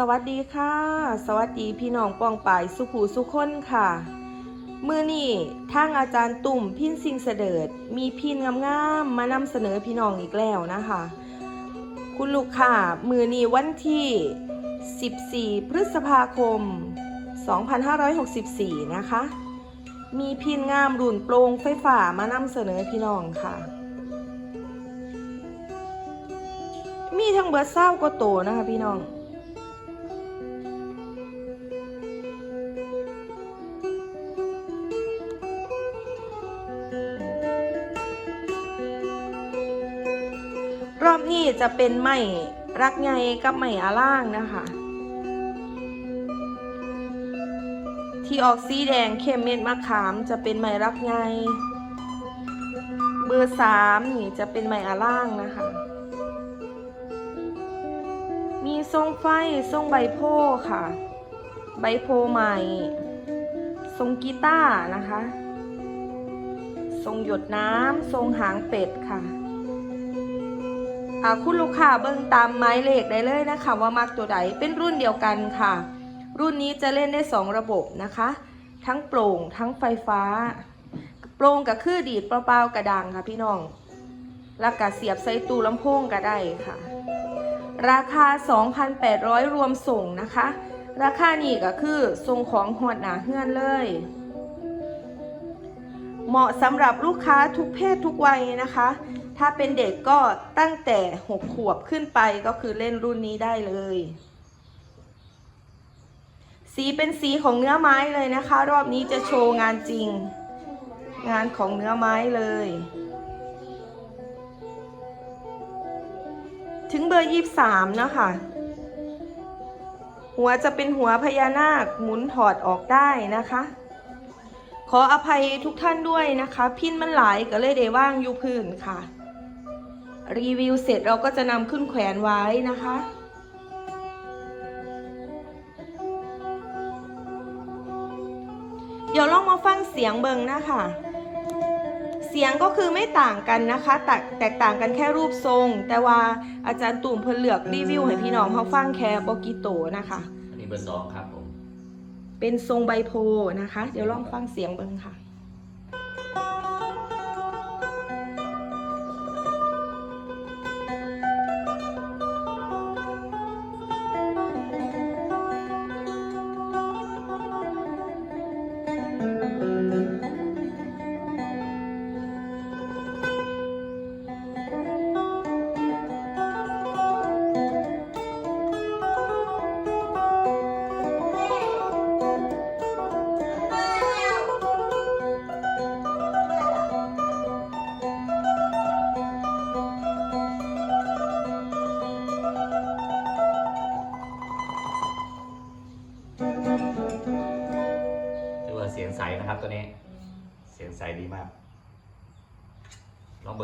สวัสดีค่ะ สวัสดีพี่น้องปองป่ายสุผูสุคนค่ะ มือนี่ทางอาจารย์ตุ่มพินสิงเสดิดมีพินงามๆมานำเสนอพี่น้องอีกแล้วนะคะ คุณลูกค่ะ มือนี้วันที่ 14 พฤษภาคม 2564 นะคะ มีพินงามรุ่นโปรงไฟฟ้ามานำเสนอพี่น้องค่ะ มีทั้งเบิร์เศร้าก็โตนะคะพี่น้อง จะเป็นไม้รักไงกับไม้อาล่างนะคะ ที่ออกสีแดงเข้มเม็ดมะขามจะเป็นไม้รักไง เบอร์สามนี่จะเป็นไม้อาล่างนะคะ มีทรงไฟทรงใบโพค่ะ ใบโพใหม่ทรงกีตาร์นะคะ ทรงหยดน้ำทรงหางเป็ดค่ะ อ่าคุณลูกค้าเบิ่งตามไม้เลขได้เลยนะคะ ว่ามักตัวใดเป็นรุ่นเดียวกันค่ะ รุ่นนี้จะเล่นได้ 2 ระบบนะคะ ทั้งโปร่งทั้งไฟฟ้า โปร่งก็คือดีดเปล่าๆกระดังค่ะพี่น้องแล้วก็เสียบใส่ตู้ลำโพงก็ได้ค่ะ ราคา 2,800 รวมส่งนะคะ ราคานี่ก็คือส่งของหอดหนาเฮือนเลย เหมาะสำหรับลูกค้าทุกเพศทุกวัยนะคะ ถ้าเป็นเด็กก็ตั้งแต่6ขวบขึ้นไปก็คือเล่นรุ่นนี้ได้เลย สีเป็นสีของเนื้อไม้เลยนะคะ รอบนี้จะโชว์งานจริง งานของเนื้อไม้เลย ถึงเบอร์ยี่สามนะคะหัวจะเป็นหัวพญานาคหมุนถอดออกได้นะคะ ขออภัยทุกท่านด้วยนะคะ พินมันหลายก็เลยได้ว่างอยู่พื้นค่ะ รีวิวเสร็จเราก็จะนำขึ้นแขวนไว้นะคะเดี๋ยวลองมาฟังเสียงเบิงนะคะ เสียงก็คือไม่ต่างกันนะคะ แตกแตกต่างกันแค่รูปทรง แต่ว่าอาจารย์ตุ่มเพิ่นเลือกรีวิวให้พี่น้องเขาฟังแค่บกิโตนะคะ อันนี้เบอร์สองครับผม เป็นทรงใบโพนะคะ เดี๋ยวลองฟังเสียงเบิงค่ะ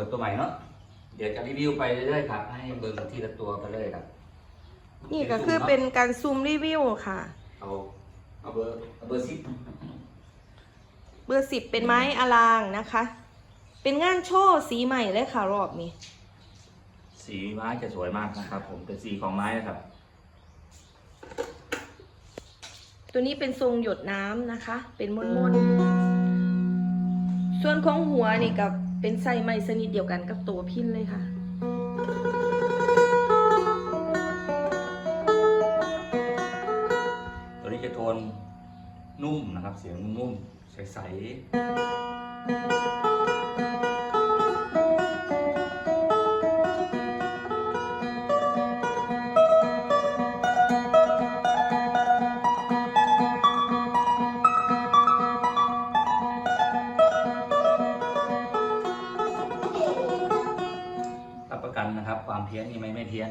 ลองเบิร์ตัวใหม่เนาะเดี๋ยวจะรีวิวไปเรื่อยๆครับ ให้เบิร์ทีละตัวไปเลยครับนี่ก็คือเป็นการซูมรีวิวค่ะ เอาเอาเบอร์เอาเบอร์สิบเบอร์สิบเป็นไม้อลางนะคะ เป็นงานโชว์สีใหม่เลยค่ะรอบนี้ สีไม้จะสวยมากนะครับ ผมเป็นสีของไม้นะครับ ตัวนี้เป็นทรงหยดน้ำนะคะ เป็นมนๆส่วนของหัวนี่กับ เป็นไส้ไม้ชนิดเดียวกันกับตัวพินเลยค่ะตัวนี้จะโทนนุ่มนะครับ เสียงนุ่มใสๆ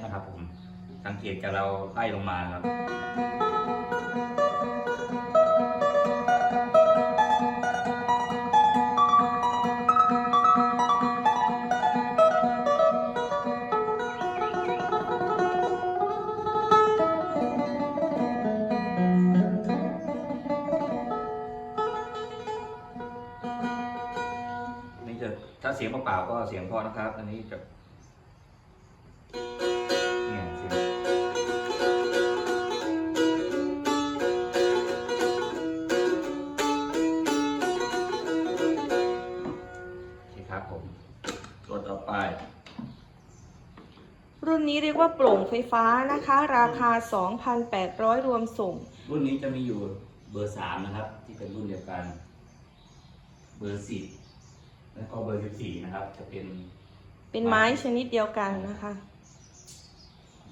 นะครับผมสังเกตจากเราไล่ลงมาครับนี่จะถ้าเสียงเปล่าๆก็เสียงพอนะครับ อันนี้จะ รับผม ตัวต่อไป รุ่นนี้เรียกว่าโปร่งไฟฟ้านะคะ ราคา 2,800 รวมส่ง รุ่นนี้จะมีอยู่เบอร์สามนะครับ ที่เป็นรุ่นเดียวกัน เบอร์สิบแล้วก็เบอร์สิบสี่นะครับ จะเป็นเป็นไม้ชนิดเดียวกันนะคะ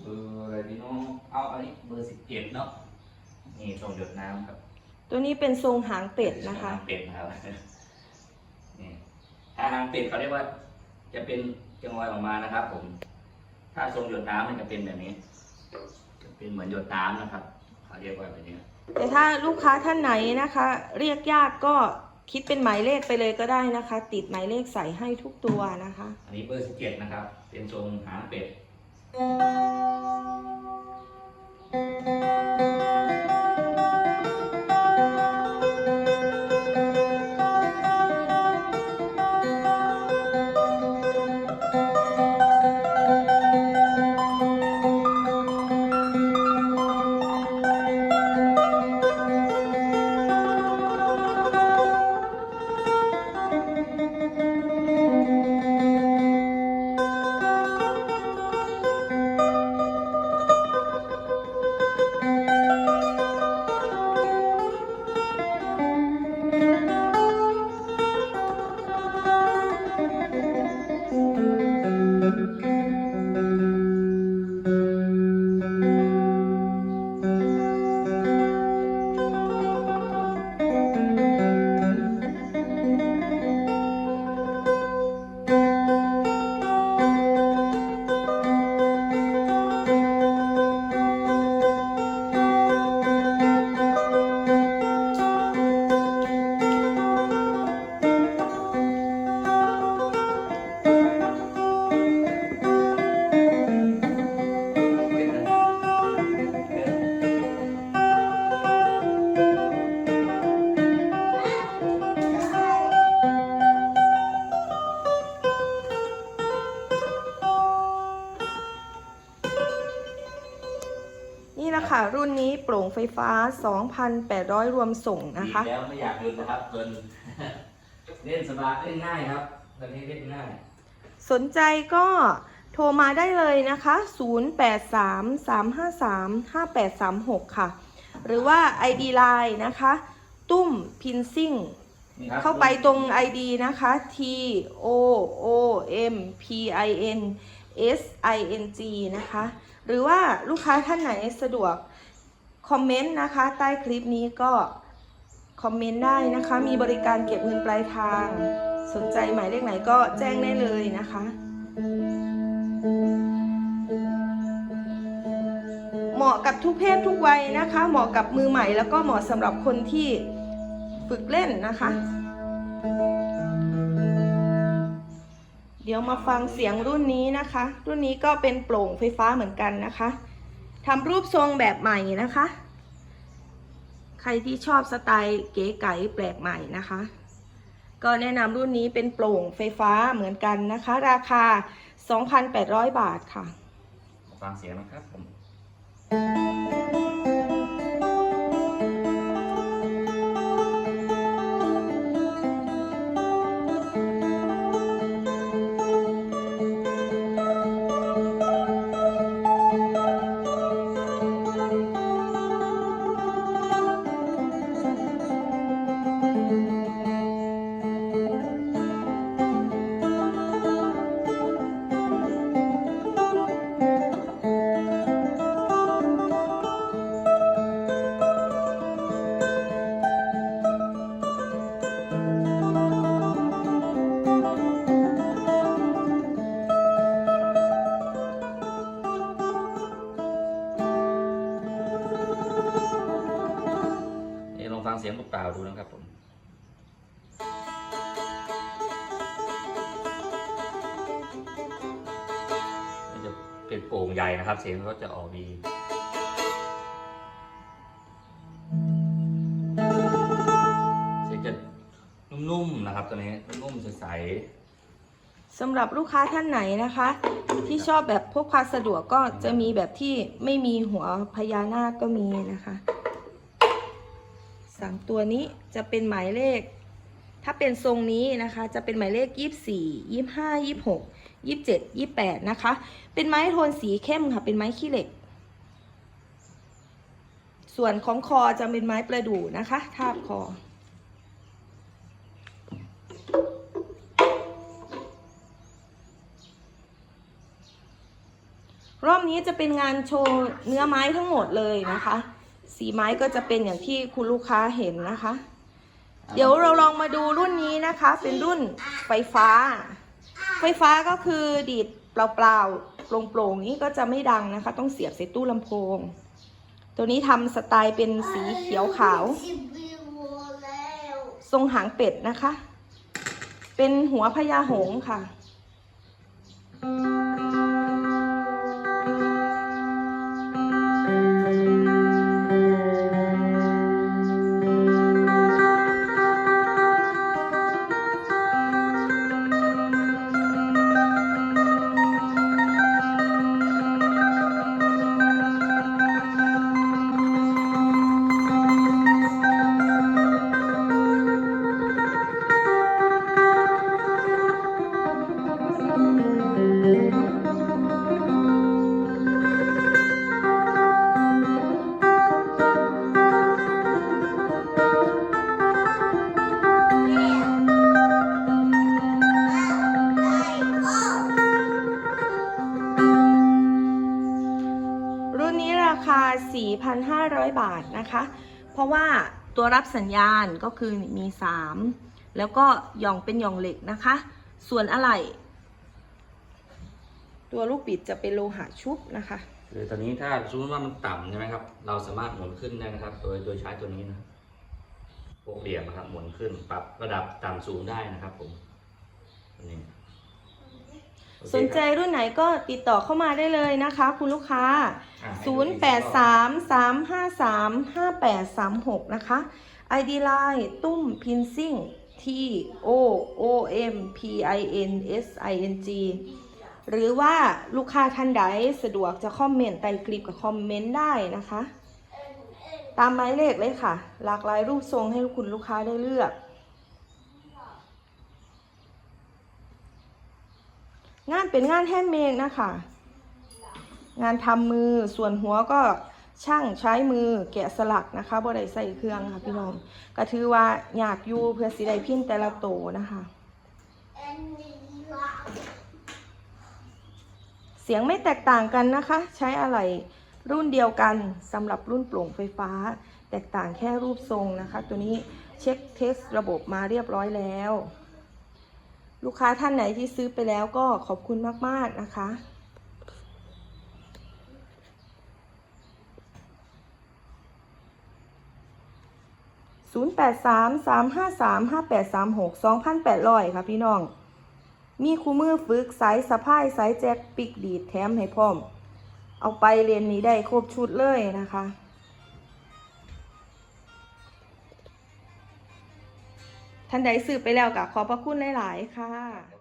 เบอร์อะไรนี่น้องเอาอันนี้เบอร์สิบเจ็ดเนาะนี่ทรงหยดน้ำครับ ตัวนี้เป็นทรงหางเป็ดนะคะหางเป็ดครับ หางเป็ดเขาเรียกว่า จะเป็นจะงอยออกมานะครับ ผม ถ้าทรงหยดน้ำมันจะเป็นแบบนี้จะเป็นเหมือนหยดน้ำนะครับเขาเรียกว่าแบบนี้ แต่ถ้าลูกค้าท่านไหนนะคะ เรียกยากก็คิดเป็นหมายเลขไปเลยก็ได้นะคะ ติดหมายเลขใส่ให้ทุกตัวนะคะ อันนี้เบอร์สิบเจ็ดนะครับ เป็นทรงหางเป็ด รุ่นนี้โปร่งไฟฟ้า 2,800 รวมส่งนะคะบีบแล้วไม่อยากเดินนะครับเดินเล่นสบายเล่นง่ายครับตอนนี้เล่นง่าย สนใจก็โทรมาได้เลยนะคะ 0833535836 ค่ะ หรือว่า ID Line นะคะ ตุ้มพินซิ่งนี่ครับเข้าไปตรง ID นะคะ T O O M P I N S I N G นะคะ หรือว่าลูกค้าท่านไหนสะดวก คอมเมนต์นะคะใต้คลิปนี้ก็คอมเมนต์ได้นะคะ มีบริการเก็บเงินปลายทาง สนใจหมายเลขไหนก็แจ้งได้เลยนะคะ เหมาะกับทุกเพศทุกวัยนะคะ เหมาะกับมือใหม่แล้วก็เหมาะสำหรับคนที่ฝึกเล่นนะคะ เดี๋ยวมาฟังเสียงรุ่นนี้นะคะ รุ่นนี้ก็เป็นโปร่งไฟฟ้าเหมือนกันนะคะทำรูปทรงแบบใหม่นะคะ ใครที่ชอบสไตล์เก๋ไก๋แปลกใหม่นะคะ ก็แนะนำรุ่นนี้เป็นโปร่งไฟฟ้าเหมือนกันนะคะ ราคา 2,800 บาทค่ะ ฟังเสียงนะครับผม ยวลองฟังเสียงเปล่าดูนะครับผมมันจะเป็นโป่งใหญ่นะครับ เสียงเขาจะออกดีเสียงจะนุ่มๆนะครับตัวนี้นุ่มๆใสสำหรับลูกค้าท่านไหนนะคะ ที่ชอบแบบพกพาสะดวกก็จะมีแบบที่ไม่มีหัวพญานาคก็มีนะคะ สามตัวนี้จะเป็นหมายเลข ถ้าเป็นทรงนี้นะคะ จะเป็นหมายเลขยี่สี่ยี่ห้ายี่หกยี่เจ็ดยี่แปดนะคะ เป็นไม้โทนสีเข้มค่ะ เป็นไม้ขี้เหล็ก ส่วนของคอจะเป็นไม้ประดู่นะคะ ทาบคอรอบนี้จะเป็นงานโชว์เนื้อไม้ทั้งหมดเลยนะคะ สีไม้ก็จะเป็นอย่างที่คุณลูกค้าเห็นนะคะ เดี๋ยวเราลองมาดูรุ่นนี้นะคะ เป็นรุ่นไฟฟ้า ไฟฟ้าก็คือดีดเปล่าๆโปร่งๆนี้ก็จะไม่ดังนะคะ ต้องเสียบใส่ตู้ลำโพง ตัวนี้ทำสไตล์เป็นสีเขียวขาว ทรงหางเป็ดนะคะ เป็นหัวพญาหงส์ค่ะ 100 บาทนะคะ เพราะว่าตัวรับสัญญาณก็คือมี 3 แล้วก็หย่องเป็นหย่องเหล็กนะคะ ส่วนอะไหล่ตัวลูกบิดจะเป็นโลหะชุบนะคะคือตอนนี้ถ้าสมมติว่ามันต่ำใช่ไหมครับ เราสามารถหมุนขึ้นได้นะครับ โดยโดยใช้ตัวนี้นะครับพวกเหลี่ยมนะครับ หมุนขึ้นปรับระดับต่ำสูงได้นะครับผมตัวนี้ สนใจรุ่นไหนก็ติดต่อเข้ามาได้เลยนะคะ คุณลูกค้าครับอะให้ดูอีกรอบ0833535836 นะคะ ID Line ตุ้มพินซิ่ง T O O M P I N S I N G หรือว่าลูกค้าท่านใดสะดวกจะคอมเมนต์ใต้คลิปกับคอมเมนต์ได้นะคะ ตามหมายเลขเลยค่ะ หลากหลายรูปทรงให้คุณลูกค้าได้เลือก งานเป็นงานแฮนด์เมดนะคะ งานทำมือส่วนหัวก็ช่างใช้มือแกะสลักนะคะบ่ได้ใส่เครื่องค่ะพี่น้องก็ถือว่าอยากอยู่เพื่อสิได้พิมพ์แต่ละโตนะคะ เสียงไม่แตกต่างกันนะคะ ใช้อะไรรุ่นเดียวกันสำหรับรุ่นโปร่งไฟฟ้า แตกต่างแค่รูปทรงนะคะ ตัวนี้เช็คเทสระบบมาเรียบร้อยแล้ว ลูกค้าท่านไหนที่ซื้อไปแล้วก็ขอบคุณมาก ๆ นะคะ0833535836 2,800ค่ะพี่น้อง มีคู่มือฝึกสายสะพายสายแจ็คปิกดีดแถมให้พร้อม เอาไปเรียนนี้ได้ครบชุดเลยนะคะ ท่านใดซื้อไปแล้วก็ขอบพระคุณหลาย ๆ ค่ะ